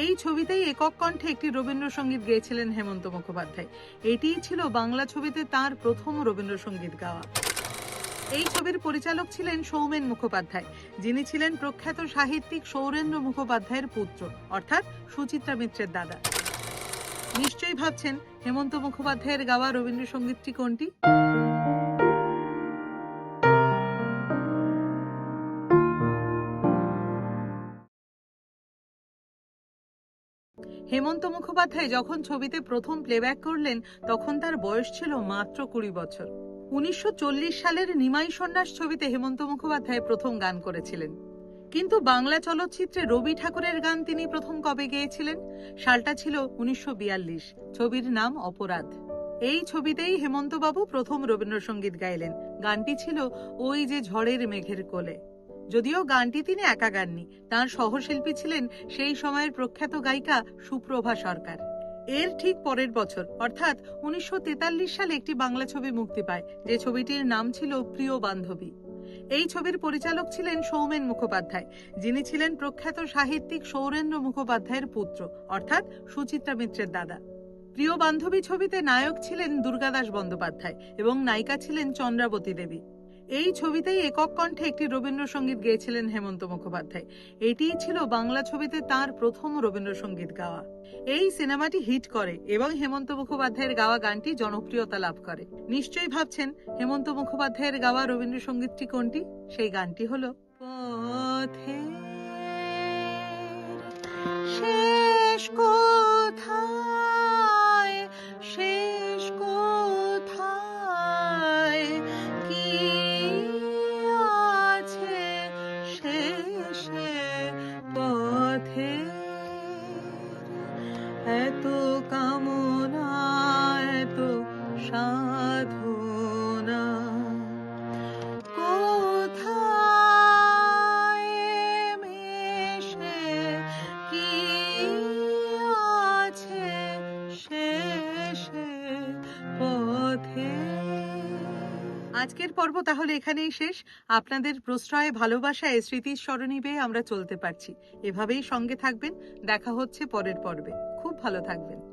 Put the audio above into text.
এই ছবিতেই একক কণ্ঠে একটি রবীন্দ্রসঙ্গীত গেয়েছিলেন হেমন্ত মুখোপাধ্যায়। এটিই ছিল বাংলা ছবিতে তার প্রথম রবীন্দ্রসঙ্গীত গাওয়া। এই ছবির পরিচালক ছিলেন সৌমেন মুখোপাধ্যায়, যিনি ছিলেন প্রখ্যাত সাহিত্যিক সৌরেন্দ্র মুখোপাধ্যায়ের পুত্র, অর্থাৎ সুচিত্রা মিত্রের দাদা। নিশ্চয়ই ভাবছেন হেমন্ত মুখোপাধ্যায়ের গাওয়া রবীন্দ্রসঙ্গীতটি কোনটি? হেমন্ত মুখোপাধ্যায় যখন ছবিতে প্রথম প্লেব্যাক করলেন, তখন তার বয়স ছিল মাত্র কুড়ি বছর। উনিশশো চল্লিশ সালের নিমাই সন্ন্যাস ছবিতে হেমন্ত মুখোপাধ্যায় প্রথম গান করেছিলেন। কিন্তু বাংলা চলচ্চিত্রে রবি ঠাকুরের গান তিনি প্রথম কবে গেয়েছিলেন? সালটা ছিল উনিশশো বিয়াল্লিশ। ছবির নাম অপরাধ। এই ছবিতেই হেমন্তবাবু প্রথম রবীন্দ্রসঙ্গীত গাইলেন। গানটি ছিল ওই যে ঝড়ের মেঘের কোলে। যদিও গানটি তিনি একা গাননি, তার সহশিল্পী ছিলেন সেই সময়ের প্রখ্যাত গায়িকা সুপ্রভা সরকার। এর ঠিক পরের বছর, অর্থাৎ উনিশশো তেতাল্লিশ সালে একটি বাংলা ছবি মুক্তি পায়, যে ছবিটির নাম ছিল প্রিয় বান্ধবী। এই ছবির পরিচালক ছিলেন সৌমেন মুখোপাধ্যায়, যিনি ছিলেন প্রখ্যাত সাহিত্যিক সৌরেন্দ্র মুখোপাধ্যায়ের পুত্র, অর্থাৎ সুচিত্রা মিত্রের দাদা। প্রিয় বান্ধবী ছবিতে নায়ক ছিলেন দুর্গাদাস বন্দ্যোপাধ্যায় এবং নায়িকা ছিলেন চন্দ্রাবতী দেবী। এই ছবিতেই একক কণ্ঠে একটি রবীন্দ্রসঙ্গীত গেয়েছিলেন হেমন্ত মুখোপাধ্যায়। এটিই ছিল বাংলা ছবিতে তার প্রথম রবীন্দ্রসঙ্গীত গাওয়া। এই সিনেমাটি হিট করে এবং হেমন্ত মুখোপাধ্যায়ের গাওয়া গানটি জনপ্রিয়তা লাভ করে। নিশ্চয়ই ভাবছেন, হেমন্ত মুখোপাধ্যায়ের গাওয়া রবীন্দ্রসঙ্গীতটি কোনটি? সেই গানটি হল, পথে পথে এত কামনা আজকের পর্ব তাহলে এখানেই শেষ। আপনাদের প্রশ্রয়ে ভালোবাসায় স্মৃতির স্মরণী বেয়ে আমরা চলতে পারছি। এভাবেই সঙ্গে থাকবেন। দেখা হচ্ছে পরের পর্বে। খুব ভালো থাকবেন।